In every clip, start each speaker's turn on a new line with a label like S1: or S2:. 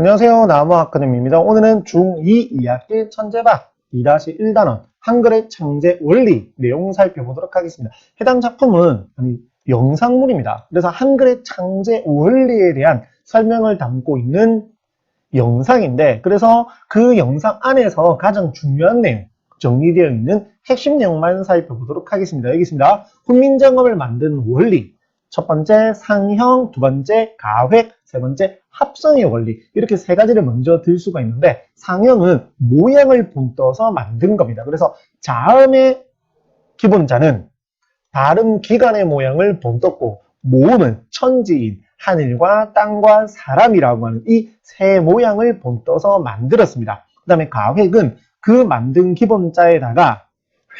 S1: 안녕하세요. 나무 아카데미입니다. 오늘은 중2 2학기 천재반 2-1단원 한글의 창제 원리 내용 살펴보도록 하겠습니다. 해당 작품은 아니, 영상물입니다. 그래서 한글의 창제 원리에 대한 설명을 담고 있는 영상인데 그래서 그 영상 안에서 가장 중요한 내용 정리되어 있는 핵심 내용만 살펴보도록 하겠습니다. 여기 있습니다. 훈민정음을 만든 원리 첫 번째 상형, 두 번째 가획, 세 번째 합성의 원리 이렇게 세 가지를 먼저 들 수가 있는데 상형은 모양을 본떠서 만든 겁니다. 그래서 자음의 기본자는 발음 기관의 모양을 본떴고 모음은 천지인 하늘과 땅과 사람이라고 하는 이 세 모양을 본떠서 만들었습니다. 그 다음에 가획은 그 만든 기본자에다가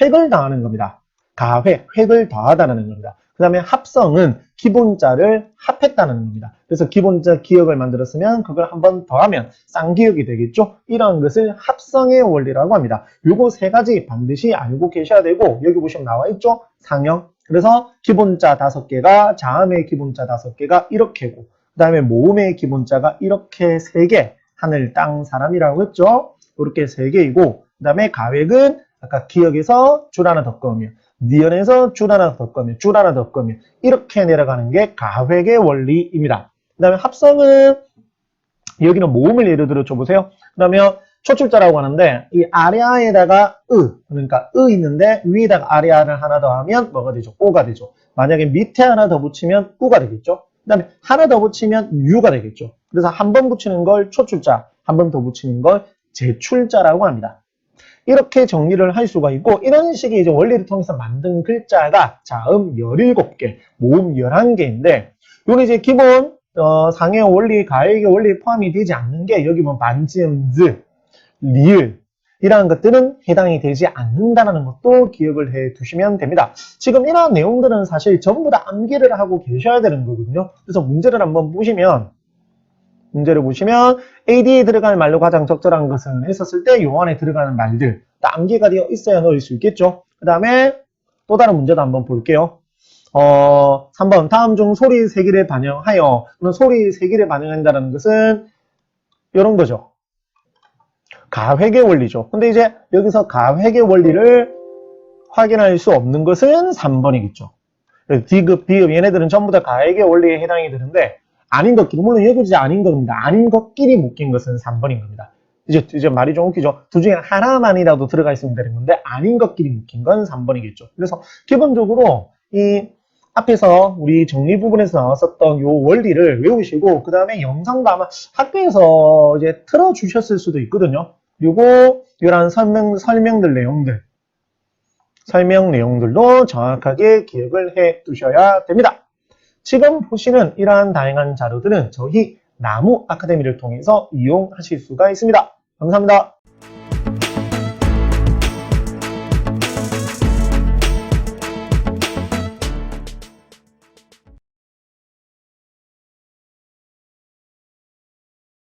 S1: 획을 더하는 겁니다. 가획, 획을 더하다는 겁니다. 그 다음에 합성은 기본자를 합했다는 겁니다. 그래서 기본자 기억을 만들었으면 그걸 한번 더하면 쌍기억이 되겠죠? 이런 것을 합성의 원리라고 합니다. 요거 세 가지 반드시 알고 계셔야 되고 여기 보시면 나와 있죠? 상형. 그래서 기본자 다섯 개가 자음의 기본자 다섯 개가 이렇게고 그 다음에 모음의 기본자가 이렇게 세 개. 하늘, 땅, 사람이라고 했죠? 이렇게 세 개이고 그 다음에 가획은 아까 기억에서 줄 하나 더 꺼면 니은에서 줄 하나 더 꺼면 줄 하나 더 꺼면 이렇게 내려가는 게 가획의 원리입니다. 그 다음에 합성은 여기는 모음을 예를 들어 줘보세요. 그러면 초출자라고 하는데 이 아래아에다가 으 그러니까 으 있는데 위에다가 아래아를 하나 더 하면 뭐가 되죠? 오가 되죠. 만약에 밑에 하나 더 붙이면 우가 되겠죠. 그 다음에 하나 더 붙이면 유가 되겠죠. 그래서 한 번 붙이는 걸 초출자, 한 번 더 붙이는 걸 제출자라고 합니다. 이렇게 정리를 할 수가 있고 이런 식의 이제 원리를 통해서 만든 글자가 자음 17개, 모음 11개인데 요는 이제 기본 어, 상해 원리, 가액의 원리에 포함이 되지 않는 게 여기 보면 반지음, 즈, 리을 이러한 것들은 해당이 되지 않는다는 것도 기억을 해 두시면 됩니다. 지금 이러한 내용들은 사실 전부 다 암기를 하고 계셔야 되는 거거든요. 그래서 문제를 한번 보시면 문제를 보시면 AD에 들어갈 말로 가장 적절한 것은 했었을 때 요 안에 들어가는 말들 다 암기가 되어 있어야 넣을 수 있겠죠. 그 다음에 또 다른 문제도 한번 볼게요. 어, 3번 다음 중 소리 세기를 반영하여 그럼 소리 세기를 반영한다는 것은 이런 거죠. 가획의 원리죠. 근데 이제 여기서 가획의 원리를 확인할 수 없는 것은 3번이겠죠. 디귿, 비읍 얘네들은 전부 다 가획의 원리에 해당이 되는데 아닌 것끼리 물론 이제 아닌 겁니다. 아닌 것끼리 묶인 것은 3번인 겁니다. 이제 이제 말이 좀 웃기죠. 둘 중에 하나만이라도 들어가 있으면 되는 건데 아닌 것끼리 묶인 건 3번이겠죠. 그래서 기본적으로 이 앞에서 우리 정리 부분에서 나왔었던 요 원리를 외우시고 그 다음에 영상도 아마 학교에서 이제 틀어 주셨을 수도 있거든요. 그리고 이런 설명 설명들 내용들 설명 내용들도 정확하게 기억을 해 두셔야 됩니다. 지금 보시는 이러한 다양한 자료들은 저희 나무 아카데미를 통해서 이용하실 수가 있습니다. 감사합니다.